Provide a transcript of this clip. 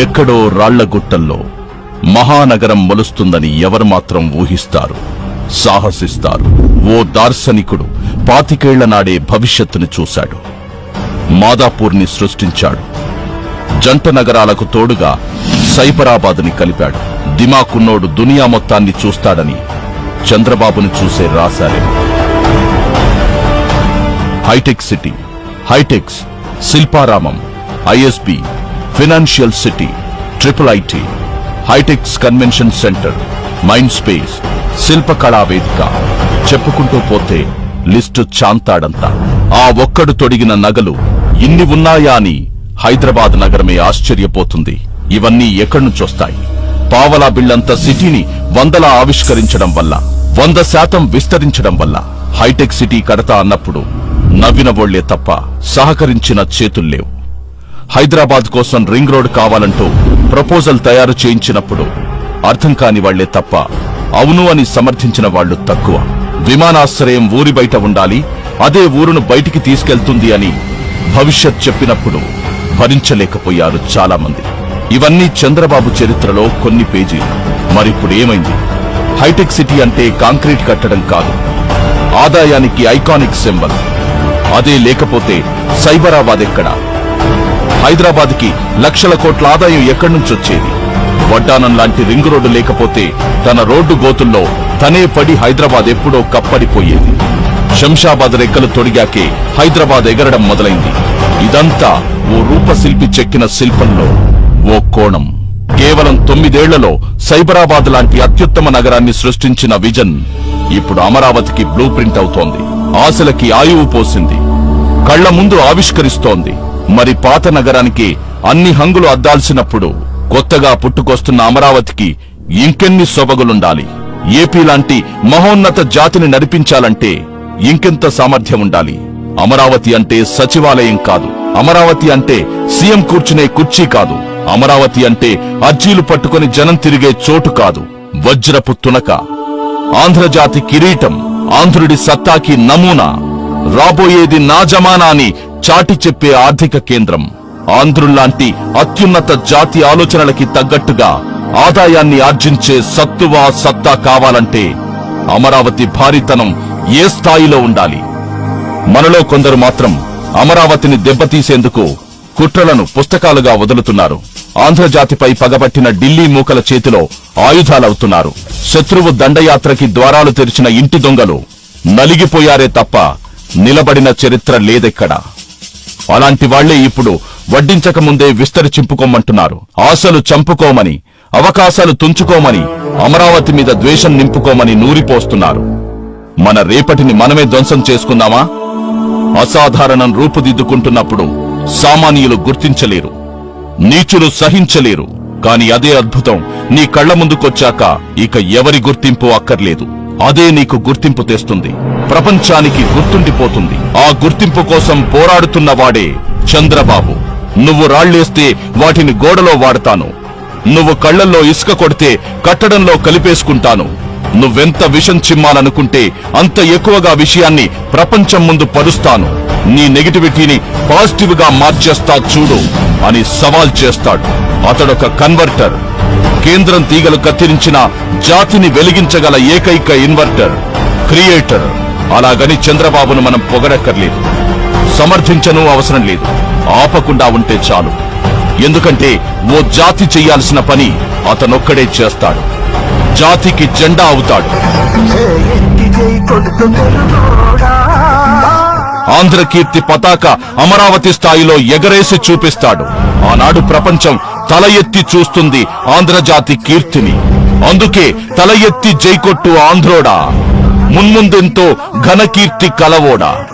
ఎక్కడో రాళ్ళగుట్టల్లో మహానగరం మొలుస్తుందని ఎవరు మాత్రం ఊహిస్తారు. సాహసిస్తారు. ఓ దార్శనికుడు పాతికేళ్ళ నాడే భవిష్యత్తుని చూశాడు. మాదాపూర్ని సృష్టించాడు. జంట నగరాలకు తోడుగా సైబరాబాద్ని కలిపాడు. దిమాకున్నోడు దునియా మొత్తాన్ని చూస్తాడని చంద్రబాబుని చూసే రాశారేమో hitech City HITEX Shilparamam ISB financial city triple IT HITEX convention centre mind space Shilpakala Vedika చెప్పుకుంటూ పోతే లిస్టు చాంతాడంతా. ఆ ఒక్కడు తొడిగిన నగలు ఇన్ని ఉన్నాయా అని హైదరాబాద్ నగరమే ఆశ్చర్యపోతుంది. ఇవన్నీ ఎక్కడి నుంచొస్తాయి పావలా బిళ్ళంత సిటీని వందలా ఆవిష్కరించడం వల్ల వంద శాతం విస్తరించడం వల్ల హైటెక్ సిటీ కడతా అన్నప్పుడు నవ్విన వోళ్ళే తప్ప సహకరించిన చేతుల్లేవు. హైదరాబాద్ కోసం రింగ్ రోడ్ కావాలంటూ ప్రపోజల్ తయారు చేయించినప్పుడు అర్థం కాని వాళ్ళే తప్ప అవును అని సమర్థించిన వాళ్ళు తక్కువ. విమానాశ్రయం ఊరి బయట ఉండాలి అదే ఊరును బయటికి తీసుకెళ్తుంది అని భవిష్యత్ చెప్పినప్పుడు భరించలేకపోయారు చాలా మంది ఇవన్నీ చంద్రబాబు చరిత్రలో కొన్ని పేజీలు. మరిప్పుడు ఏమైంది? హైటెక్ సిటీ అంటే కాంక్రీట్ కట్టడం కాదు. ఆదాయానికి ఐకానిక్ సింబల్. అదే లేకపోతే సైబరాబాద్ ఎక్కడా? హైదరాబాద్కి లక్షల కోట్ల ఆదాయం ఎక్కడి నుంచి వచ్చేది? వడ్డానం లాంటి రింగ్ రోడ్డు లేకపోతే తన రోడ్డు గోతుల్లో తనే పడి హైదరాబాద్ ఎప్పుడో కప్పడిపోయేది. శంషాబాద్ రెక్కలు తొడిగాకే హైదరాబాద్ ఎగరడం మొదలైంది. ఇదంతా ఓ రూపశిల్పి చెక్కిన శిల్పంలో ఓ కోణం. కేవలం తొమ్మిదేళ్ళలో సైబరాబాద్ లాంటి అత్యుత్తమ నగరాన్ని సృష్టించిన విజన్ ఇప్పుడు అమరావతికి బ్లూ ప్రింట్ అవుతోంది. ఆశలకి ఆయువు పోసింది. కళ్ళ ముందు ఆవిష్కరిస్తోంది. మరి పాత నగరానికి అన్ని హంగులు అద్దాల్సినప్పుడు కొత్తగా పుట్టుకొస్తున్న అమరావతికి ఇంకెన్ని సొబగులుండాలి? ఏపీ లాంటి మహోన్నత జాతిని నడిపించాలంటే ఇంకెంత సామర్థ్యం ఉండాలి? అమరావతి అంటే సచివాలయం కాదు. అమరావతి అంటే సీఎం కూర్చునే కుర్చీ కాదు. అమరావతి అంటే అర్జీలు పట్టుకొని జనం తిరిగే చోటు కాదు. వజ్రపు తునక. ఆంధ్రజాతి కిరీటం ఆంధ్రుడి సత్తాకి నమూనా. రాబోయేది నా జమానా అని చాటి చెప్పే ఆర్థిక కేంద్రం. ఆంధ్రుల్లాంటి అత్యున్నత జాతి ఆలోచనలకి తగ్గట్టుగా ఆదాయాన్ని ఆర్జించే సత్తువా సత్తా కావాలంటే అమరావతి భారీతనం ఏ స్థాయిలో ఉండాలి? మనలో కొందరు మాత్రం అమరావతిని దెబ్బతీసేందుకు కుట్రలను పుస్తకాలుగా వదులుతున్నారు. ఆంధ్రజాతిపై పగబట్టిన ఢిల్లీ మూకల చేతిలో ఆయుధాలవుతున్నారు. శత్రువు దండయాత్రకి ద్వారాలు తెరిచిన ఇంటి దొంగలు నలిగిపోయారే తప్ప నిలబడిన చరిత్ర లేదెక్కడా? అలాంటి వాళ్ళే ఇప్పుడు వడ్డించక ముందే విస్తరి చింపుకోమంటున్నారు. ఆశలు చంపుకోమని అవకాశాలు తుంచుకోమని అమరావతి మీద ద్వేషం నింపుకోమని నూరిపోస్తున్నారు. మన రేపటిని మనమే ధ్వంసం చేసుకుందామా? అసాధారణం రూపుదిద్దుకుంటున్నప్పుడు సామాన్యులు గుర్తించలేరు నీచులు సహించలేరు. కాని అదే అద్భుతం నీ కళ్ళ ముందుకొచ్చాక ఇక ఎవరి గుర్తింపు అక్కర్లేదు. అదే నీకు గుర్తింపు తెస్తుంది. ప్రపంచానికి గుర్తుండిపోతుంది. ఆ గుర్తింపు కోసం పోరాడుతున్న వాడే చంద్రబాబు. నువ్వు రాళ్ళేస్తే వాటిని గోడలో వాడతాను. నువ్వు కళ్ళల్లో ఇసుక కొడితే కట్టడంలో కలిపేసుకుంటాను. నువ్వెంత విషం చిమ్మాలనుకుంటే అంత ఎక్కువగా విషయాన్ని ప్రపంచం ముందు పరుస్తాను. నీ నెగిటివిటీని పాజిటివ్గా మార్చేస్తా చూడు అని సవాల్ చేస్తాడు. అతడొక కన్వర్టర్. కేంద్రం తీగలు కత్తిరించిన జాతిని వెలిగించగల ఏకైక ఇన్వర్టర్ క్రియేటర్. అలాగని చంద్రబాబును మనం పొగడక్కర్లేదు. సమర్థించను అవసరం లేదు. ఆపకుండా ఉంటే చాలు. ఎందుకంటే ఓ జాతి చెయ్యాల్సిన పని అతనొక్కడే చేస్తాడు. జాతికి జెండా అవుతాడు. ఆంధ్రకీర్తి పతాక అమరావతి స్థాయిలో ఎగరేసి చూపిస్తాడు. ఆనాడు ప్రపంచం తల ఎత్తి చూస్తుంది ఆంధ్రజాతి కీర్తిని. అందుకే తల ఎత్తి జైకొట్టు ఆంధ్రోడా. మున్ముందెంతో ఘనకీర్తి కలవోడా.